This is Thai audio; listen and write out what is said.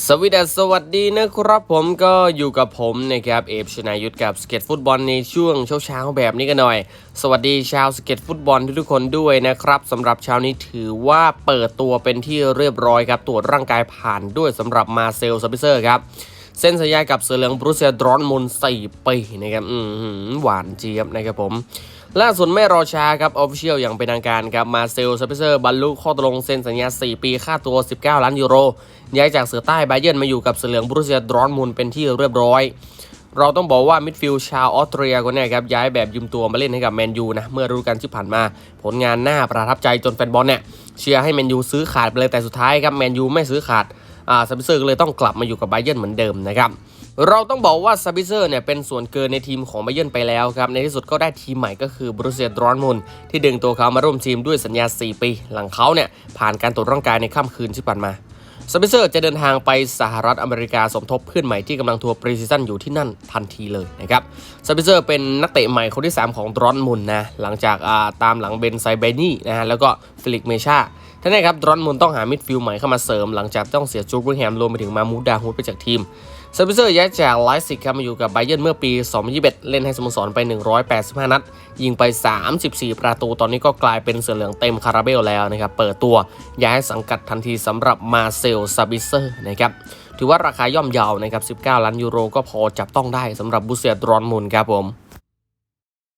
สวีดัสวัสดีนะครับผมก็อยู่กับผมนะครับเอฟชนายุทธกับสเก็ตฟุตบอลในช่วงเช้าๆแบบนี้กันหน่อย สวัสดีชาวสเก็ตฟุตบอลทุกคนด้วยนะครับสำหรับเช้านี้ถือว่าเปิดตัวเป็นที่เรียบร้อยครับตรวจร่างกายผ่านด้วยสำหรับมาเซลซับเปเซอร์ครับเส้นสัญญากับเสือเหลืองบรูเซียดรอนมุน4ปีนะครับอืมหือหวานเจี๊ยบนะครับผม ล่าสุดไม่รอช้าครับออฟฟิเชียลอย่างเป็นทางการครับมาเซลซับเปเซอร์บรรลุข้อตกลงเซ็นสัญญา 4 ปีค่าตัว 19 ล้านยูโรย้ายจากเสือใต้ไบเยนมาอยู่กับเสือเหลืองบรูเซียดรอนมุนเป็นที่เรียบร้อย เราต้องบอกว่ามิดฟิลด์ชาวออสเตรียคนนี้ครับย้ายแบบยืมตัวมาเล่นให้กับแมนยูนะเมื่อฤดูกาลที่ผ่านมา ผลงานน่าประทับใจจนแฟนบอลเนี่ยเชียร์ให้แมนยูซื้อขาดไปเลยแต่สุดท้ายครับแมนยูไม่ซื้อขาด อ่าซับเซอร์ก็เลยต้องกลับมาอยู่กับไบเยนเหมือนเดิมนะครับเราต้องบอกว่าซับเซอร์เนี่ยเป็นส่วนเกินในทีมของไบเยนไปแล้วครับ ในที่สุดก็ได้ทีมใหม่ก็คือบรูเซียดรอนมุนที่ดึงตัวเขามาร่วมทีมด้วยสัญญา 4 ปี หลังเขาเนี่ยผ่านการตรวจร่างกายในค่ำคืนที่ผ่านมา สเปเซอร์จะเดินทางไปสหรัฐอเมริกาสมทบเพื่อนใหม่ที่กำลังทัวร์ปรีซีซั่นอยู่ที่นั่นทันทีเลยนะครับสเปเซอร์เป็นนักเตะใหม่คนที่ 3 ของดรอนมุนนะหลังจากาตามหลังเบนไซเบนี่นะฮะแล้วก็ฟิลิกเมชาท่านนี้ครับดรอนมุนต้องหามิดฟิลด์ใหม่เข้ามาเสริมหลังจากต้องเสียจูบริแฮมรวมไปถึงมามูดาฮูดไปจากทีม เซบิเซอร์ย้ายจากไลฟ์ซิกครับมาอยู่กับไบเย r ร์เมื่อปี 2021 เล่นให้สโมสรไป 185 นัด ยิงไป 34 ประตู ตอนนี้ก็กลายเป็นเสือเหลืองเต็มคาราเบลแล้วนะครับ เปิดตัวย้ายสังกัดทันทีสำหรับมาเซลซาบิเซอร์นะครับ ถือว่าราคาย่อมเยาวนะครับ 19 ล้านยูโรก็พอจับต้องได้สำหรับบุเซียดรอนมุนครับผม